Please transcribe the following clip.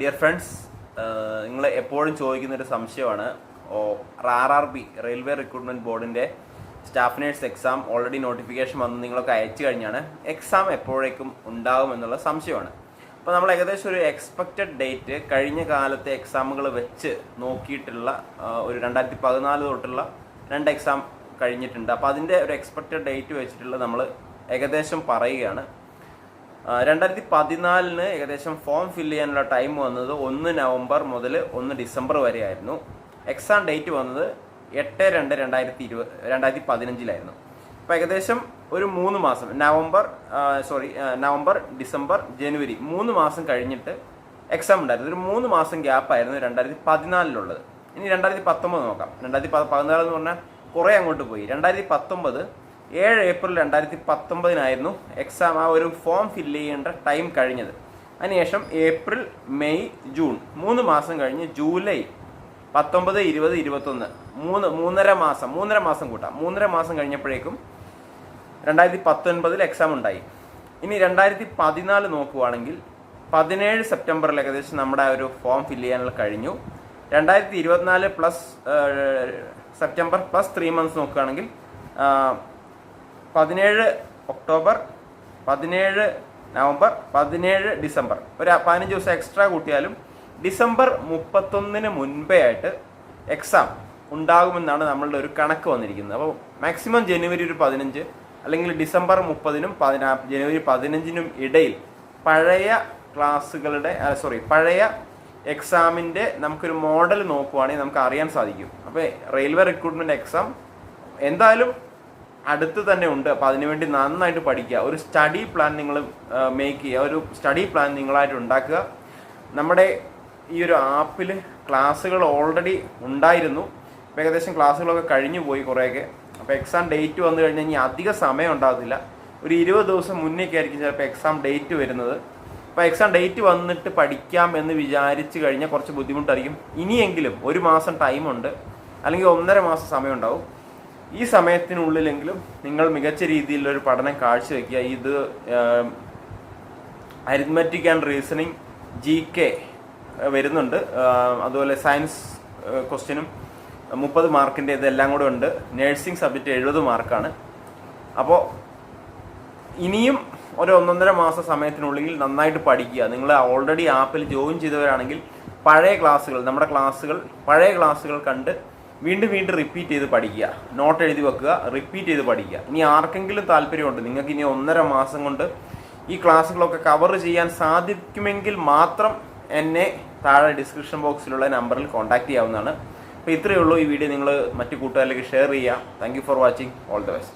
Dear friends നിങ്ങൾ എപ്പോഴും ചോദിക്കുന്ന ഒരു സംശയമാണ് R R B railway recruitment ബോർഡിന്റെ staff nurse exam already notification വന്ന് നിങ്ങളൊക്കെ അയച്ചു കഴിഞ്ഞാണ് എക്സാം എപ്പോഴേക്കും ഉണ്ടാകും എന്നുള്ള സംശയമാണ്. അപ്പോൾ നമ്മൾ ഏകദേശം ഒരു എക്സ്പെക്റ്റഡ് ഡേറ്റ് കഴിഞ്ഞ കാലത്തെ എക്സാമുകൾ വെച്ച് നോക്കിയിട്ടുള്ള ഒരു രണ്ടായിരത്തി പതിനാല് തൊട്ടുള്ള രണ്ട് എക്സാം കഴിഞ്ഞിട്ടുണ്ട്. അപ്പോൾ അതിന്റെ ഒരു എക്സ്പെക്റ്റഡ് ഡേറ്റ് വെച്ചിട്ടുള്ള നമ്മൾ ഏകദേശം പറയുകയാണ്. രണ്ടായിരത്തി പതിനാലിന് ഏകദേശം ഫോം ഫില്ല് ചെയ്യാനുള്ള ടൈം വന്നത് ഒന്ന് നവംബർ മുതൽ ഒന്ന് ഡിസംബർ വരെ ആയിരുന്നു എക്സാം ഡേറ്റ് വന്നത് എട്ട് രണ്ട് രണ്ടായിരത്തി ഇരുപത് രണ്ടായിരത്തി പതിനഞ്ചിലായിരുന്നു അപ്പോൾ ഏകദേശം ഒരു മൂന്ന് മാസം നവംബർ സോറി നവംബർ ഡിസംബർ ജനുവരി മൂന്ന് മാസം കഴിഞ്ഞിട്ട് എക്സാം ഉണ്ടായിരുന്നു. ഒരു മൂന്ന് മാസം ഗ്യാപ്പായിരുന്നു രണ്ടായിരത്തി പതിനാലിലുള്ളത് ഇനി രണ്ടായിരത്തി പത്തൊമ്പത് നോക്കാം. രണ്ടായിരത്തി പ- പതിനാല് എന്ന് പറഞ്ഞാൽ കുറേ അങ്ങോട്ട് പോയി. രണ്ടായിരത്തി പത്തൊമ്പത് ഏഴ് ഏപ്രിൽ രണ്ടായിരത്തി പത്തൊമ്പതിനായിരുന്നു എക്സാം ആ ഒരു ഫോം ഫില്ല് ചെയ്യേണ്ട ടൈം കഴിഞ്ഞത്. അതിനുശേഷം ഏപ്രിൽ മെയ് ജൂൺ മൂന്ന് മാസം കഴിഞ്ഞ് ജൂലൈ പത്തൊമ്പത് ഇരുപത് ഇരുപത്തൊന്ന് മൂന്ന് മൂന്നര മാസം മൂന്നര മാസം കൂട്ടാം. മൂന്നര മാസം കഴിഞ്ഞപ്പോഴേക്കും രണ്ടായിരത്തി പത്തൊൻപതിൽ എക്സാം ഉണ്ടായി. ഇനി രണ്ടായിരത്തി പതിനാല് നോക്കുവാണെങ്കിൽ പതിനേഴ് സെപ്റ്റംബറിൽ ഏകദേശം നമ്മുടെ ഒരു ഫോം ഫില്ല് ചെയ്യാനുള്ള കഴിഞ്ഞു. രണ്ടായിരത്തി ഇരുപത്തിനാല് plus September plus three months നോക്കുകയാണെങ്കിൽ പതിനേഴ് ഒക്ടോബർ പതിനേഴ് നവംബർ പതിനേഴ് ഡിസംബർ. ഒരു പതിനഞ്ച് ദിവസം എക്സ്ട്രാ കൂട്ടിയാലും ഡിസംബർ മുപ്പത്തൊന്നിന് മുൻപേ ആയിട്ട് എക്സാം ഉണ്ടാകുമെന്നാണ് നമ്മളുടെ ഒരു കണക്ക് വന്നിരിക്കുന്നത്. അപ്പോൾ മാക്സിമം ജനുവരി ഒരു പതിനഞ്ച് അല്ലെങ്കിൽ ഡിസംബർ മുപ്പതിനും പതിനാ ജനുവരി പതിനഞ്ചിനും ഇടയിൽ പഴയ ക്ലാസ്സുകളുടെ സോറി പഴയ എക്സാമിന്റെ നമുക്കൊരു മോഡൽ നോക്കുവാണെങ്കിൽ നമുക്ക് അറിയാൻ സാധിക്കും. അപ്പോൾ റെയിൽവേ റിക്രൂട്ട്മെന്റ് എക്സാം എന്തായാലും അടുത്ത് തന്നെ ഉണ്ട്. അപ്പോൾ അതിനുവേണ്ടി നന്നായിട്ട് പഠിക്കുക. ഒരു സ്റ്റഡി പ്ലാൻ നിങ്ങൾ മേക്ക് ചെയ്യുക. ഒരു സ്റ്റഡി പ്ലാൻ നിങ്ങളായിട്ട് ഉണ്ടാക്കുക. നമ്മുടെ ഈ ഒരു ആപ്പിൽ ക്ലാസ്സുകൾ ഓൾറെഡി ഉണ്ടായിരുന്നു. ഇപ്പോൾ ഏകദേശം ക്ലാസ്സുകളൊക്കെ കഴിഞ്ഞു പോയി കുറേയൊക്കെ. അപ്പോൾ എക്സാം ഡേറ്റ് വന്നു കഴിഞ്ഞാൽ ഇനി അധിക സമയം ഉണ്ടാകത്തില്ല. ഒരു ഇരുപത് ദിവസം മുന്നേക്ക് ആയിരിക്കും ചിലപ്പോൾ എക്സാം ഡേറ്റ് വരുന്നത്. അപ്പോൾ എക്സാം ഡേറ്റ് വന്നിട്ട് പഠിക്കാം എന്ന് വിചാരിച്ചു കഴിഞ്ഞാൽ കുറച്ച് ബുദ്ധിമുട്ടായിരിക്കും. ഇനിയെങ്കിലും ഒരു മാസം ടൈമുണ്ട് അല്ലെങ്കിൽ ഒന്നര മാസം സമയം ഉണ്ടാവും. ഈ സമയത്തിനുള്ളിലെങ്കിലും നിങ്ങൾ മികച്ച രീതിയിലുള്ള ഒരു പഠനം കാഴ്ചവെക്കുക. ഇത് arithmetic and reasoning G K വരുന്നുണ്ട്. അതുപോലെ സയൻസ് ക്വസ്റ്റ്യനും മുപ്പത് മാർക്കിന്റെ ഇതെല്ലാം കൂടെ ഉണ്ട്. നേഴ്സിംഗ് സബ്ജക്റ്റ് എഴുപത് മാർക്കാണ്. അപ്പോൾ ഇനിയും ഒരു ഒന്നൊന്നര മാസ സമയത്തിനുള്ളിൽ നന്നായിട്ട് പഠിക്കുക. നിങ്ങൾ ഓൾറെഡി ആപ്പിൽ ജോയിൻ ചെയ്തവരാണെങ്കിൽ പഴയ ക്ലാസ്സുകൾ നമ്മുടെ ക്ലാസ്സുകൾ പഴയ ക്ലാസ്സുകൾ കണ്ട് വീണ്ടും വീണ്ടും റിപ്പീറ്റ് ചെയ്ത് പഠിക്കുക. നോട്ട് എഴുതി വെക്കുക റിപ്പീറ്റ് ചെയ്ത് പഠിക്കുക. ഇനി ആർക്കെങ്കിലും താല്പര്യമുണ്ട് നിങ്ങൾക്ക് ഇനി ഒന്നര മാസം കൊണ്ട് ഈ ക്ലാസ്സുകളൊക്കെ കവർ ചെയ്യാൻ സാധിക്കുമെങ്കിൽ മാത്രം എന്നെ താഴെ ഡിസ്ക്രിപ്ഷൻ ബോക്സിലുള്ള നമ്പറിൽ കോൺടാക്ട് ചെയ്യാവുന്നതാണ്. അപ്പോൾ ഇത്രയേ ഉള്ളൂ ഈ വീഡിയോ നിങ്ങൾ മറ്റു കൂട്ടുകാരിലേക്ക് ഷെയർ ചെയ്യുക. Thank for watching all the best